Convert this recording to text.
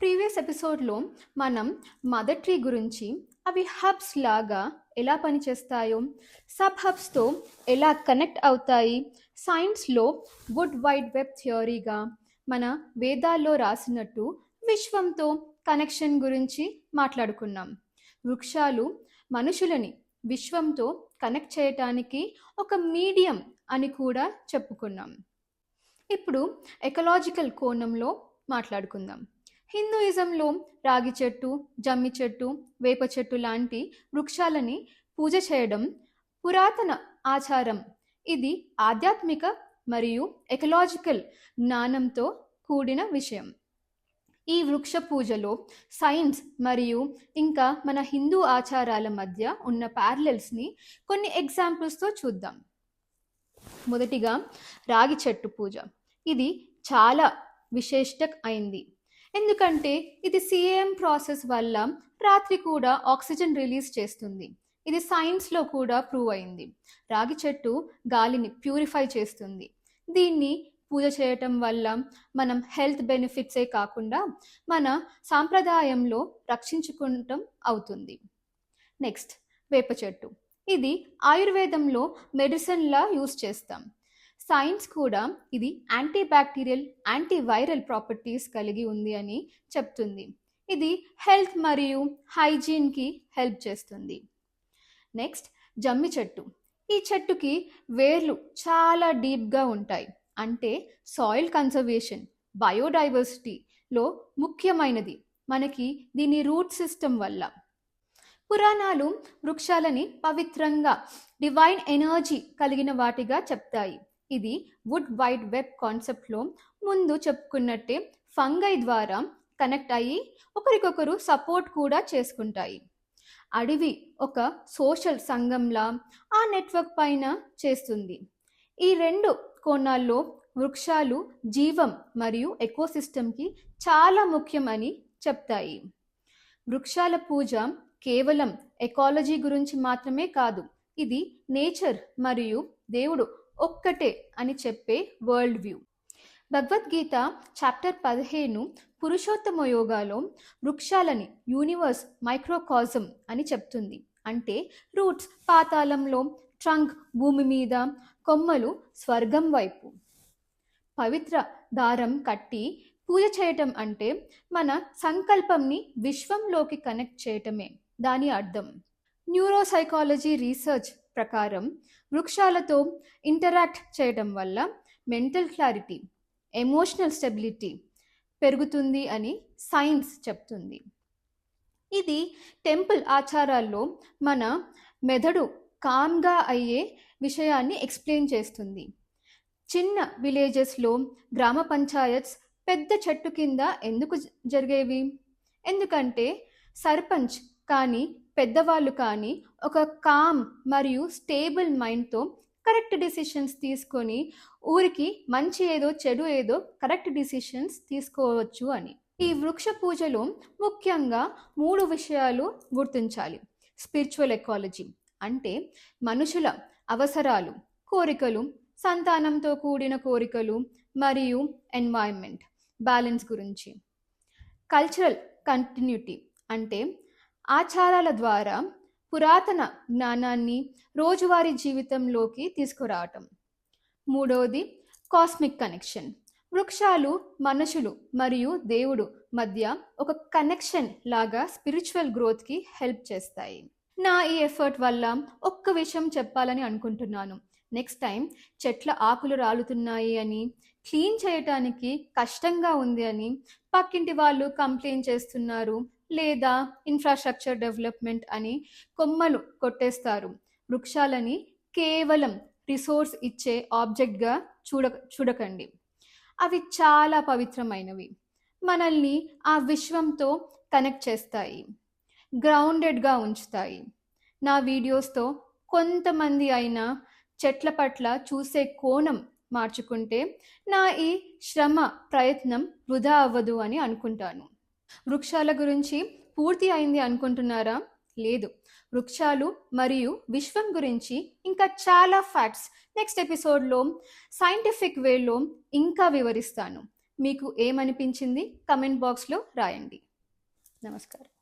Previous ఎపిసోడ్లో మనం mother tree గురించి అవి హబ్స్ లాగా ఎలా పనిచేస్తాయో సబ్ హబ్స్తో ఎలా కనెక్ట్ అవుతాయి సైన్స్లో వుడ్ వైడ్ వెబ్ థియరీగా మన వేదాల్లో రాసినట్టు విశ్వంతో కనెక్షన్ గురించి మాట్లాడుకున్నాం. వృక్షాలు మనుషులని విశ్వంతో కనెక్ట్ చేయటానికి ఒక మీడియం అని కూడా చెప్పుకున్నాం. ఇప్పుడు ఎకలాజికల్ కోణంలో మాట్లాడుకుందాం. హిందూయిజంలో రాగి చెట్టు జమ్మి చెట్టు వేప చెట్టు లాంటి వృక్షాలని పూజ చేయడం పురాతన ఆచారం. ఇది ఆధ్యాత్మిక మరియు ఎకలాజికల్ జ్ఞానంతో కూడిన విషయం. ఈ వృక్ష పూజలో సైన్స్ మరియు ఇంకా మన హిందూ ఆచారాల మధ్య ఉన్న ప్యారలెల్స్ని కొన్ని ఎగ్జాంపుల్స్తో చూద్దాం. మొదటిగా రాగి చెట్టు పూజ. ఇది చాలా విశిష్ట అయింది. ఎందుకంటే ఇది సిఏఎం ప్రాసెస్ వల్ల రాత్రి కూడా ఆక్సిజన్ రిలీజ్ చేస్తుంది. ఇది సైన్స్లో కూడా ప్రూవ్ అయింది. రాగి చెట్టు గాలిని ప్యూరిఫై చేస్తుంది. దీన్ని పూజ చేయటం వల్ల మనం హెల్త్ బెనిఫిట్సే కాకుండా మన సాంప్రదాయంలో రక్షించుకుంటం అవుతుంది. నెక్స్ట్ వేప చెట్టు. ఇది ఆయుర్వేదంలో మెడిసిన్లా యూస్ చేస్తాం. సైన్స్ కూడా ఇది anti bacterial anti viral properties కలిగి ఉంది అని చెప్తుంది. ఇది హెల్త్ మరియు హైజీన్కి హెల్ప్ చేస్తుంది. నెక్స్ట్ జమ్మి చెట్టు. ఈ చెట్టుకి వేర్లు చాలా డీప్గా ఉంటాయి. అంటే సాయిల్ కన్సర్వేషన్ బయోడైవర్సిటీలో ముఖ్యమైనది. మనకి దీని రూట్ సిస్టమ్ వల్ల. పురాణాలు వృక్షాలని పవిత్రంగా డివైన్ ఎనర్జీ కలిగిన వాటిగా చెప్తాయి. ఇది వుడ్ వైడ్ వెబ్ కాన్సెప్ట్లో ముందు చెప్పుకున్నట్టే ఫంగై ద్వారా కనెక్ట్ అయ్యి ఒకరికొకరు సపోర్ట్ కూడా చేసుకుంటాయి. అడవి ఒక సోషల్ సంఘంలా ఆ నెట్వర్క్ పైన చేస్తుంది. ఈ రెండు కోణాల్లో వృక్షాలు జీవం మరియు ఎకోసిస్టమ్కి చాలా ముఖ్యమని చెప్తాయి. వృక్షాల పూజ కేవలం ఎకాలజీ గురించి మాత్రమే కాదు ఇది నేచర్ మరియు దేవుడు ఒక్కటే అని చెప్పే వరల్డ్ వ్యూ భగవద్గీత చాప్టర్ పదిహేను పురుషోత్తమ యోగాలో వృక్షాలని యూనివర్స్ మైక్రోకాజం అని చెప్తుంది. అంటే రూట్స్ పాతాళంలో ట్రంక్ భూమి మీద కొమ్మలు స్వర్గం వైపు. పవిత్ర దారం కట్టి పూజ చేయటం అంటే మన సంకల్పంని విశ్వంలోకి కనెక్ట్ చేయటమే. దాని అర్థం. న్యూరోసైకాలజీ రీసెర్చ్ ప్రకారం వృక్షాలతో ఇంటరాక్ట్ చేయడం వల్ల మెంటల్ క్లారిటీ ఎమోషనల్ స్టెబిలిటీ పెరుగుతుంది అని సైన్స్ చెప్తుంది. ఇది టెంపుల్ ఆచారాల్లో మన మెదడు కామ్గా అయ్యే విషయాన్ని ఎక్స్ప్లెయిన్ చేస్తుంది. చిన్న విలేజెస్లో గ్రామ పంచాయత్స్ పెద్ద చెట్టు కింద ఎందుకు జరిగేవి? ఎందుకంటే సర్పంచ్ కానీ పెద్దవాళ్ళు కానీ ఒక కామ్ మరియు స్టేబుల్ మైండ్తో కరెక్ట్ డిసిషన్స్ తీసుకొని ఊరికి మంచి ఏదో చెడు ఏదో కరెక్ట్ డిసిషన్స్ తీసుకోవచ్చు అని. ఈ వృక్ష పూజలో ముఖ్యంగా మూడు విషయాలు గుర్తించాలి. స్పిరిచువల్ ఎకాలజీ అంటే మనుషుల అవసరాలు కోరికలు సంతానంతో కూడిన కోరికలు మరియు ఎన్వైర్న్మెంట్ బ్యాలెన్స్ గురించి. కల్చరల్ కంటిన్యూటీ అంటే ఆచారాల ద్వారా పురాతన జ్ఞానాన్ని రోజువారీ జీవితంలోకి తీసుకురావటం. మూడవది కాస్మిక్ కనెక్షన్ వృక్షాలు మనుషులు మరియు దేవుడు మధ్య ఒక కనెక్షన్ లాగా స్పిరిచువల్ గ్రోత్కి హెల్ప్ చేస్తాయి. నా ఈ ఎఫర్ట్ వల్ల ఒక్క విషయం చెప్పాలని అనుకుంటున్నాను. నెక్స్ట్ టైం చెట్ల ఆకులు రాలుతున్నాయి అని క్లీన్ చేయటానికి కష్టంగా ఉంది అని పక్కింటి వాళ్ళు కంప్లైంట్ చేస్తున్నారు లేదా ఇన్ఫ్రాస్ట్రక్చర్ డెవలప్మెంట్ అని కొమ్మలు కొట్టేస్తారు. వృక్షాలని కేవలం రిసోర్స్ ఇచ్చే ఆబ్జెక్ట్గా చూడ చూడకండి. అవి చాలా పవిత్రమైనవి. మనల్ని ఆ విశ్వంతో కనెక్ట్ చేస్తాయి. గ్రౌండెడ్గా ఉంచుతాయి. నా వీడియోస్తో కొంతమంది అయినా చెట్ల పట్ల చూసే కోణం మార్చుకుంటే నా ఈ శ్రమ ప్రయత్నం వృధా అవ్వదు అని అనుకుంటాను. వృక్షాల గురించి పూర్తి అయింది అనుకుంటున్నారా? లేదు. వృక్షాలు మరియు విశ్వం గురించి ఇంకా చాలా ఫ్యాక్ట్స్ నెక్స్ట్ ఎపిసోడ్లో సైంటిఫిక్ వేలో ఇంకా వివరిస్తాను. మీకు ఏమనిపించింది? కమెంట్ బాక్స్లో రాయండి. నమస్కారం.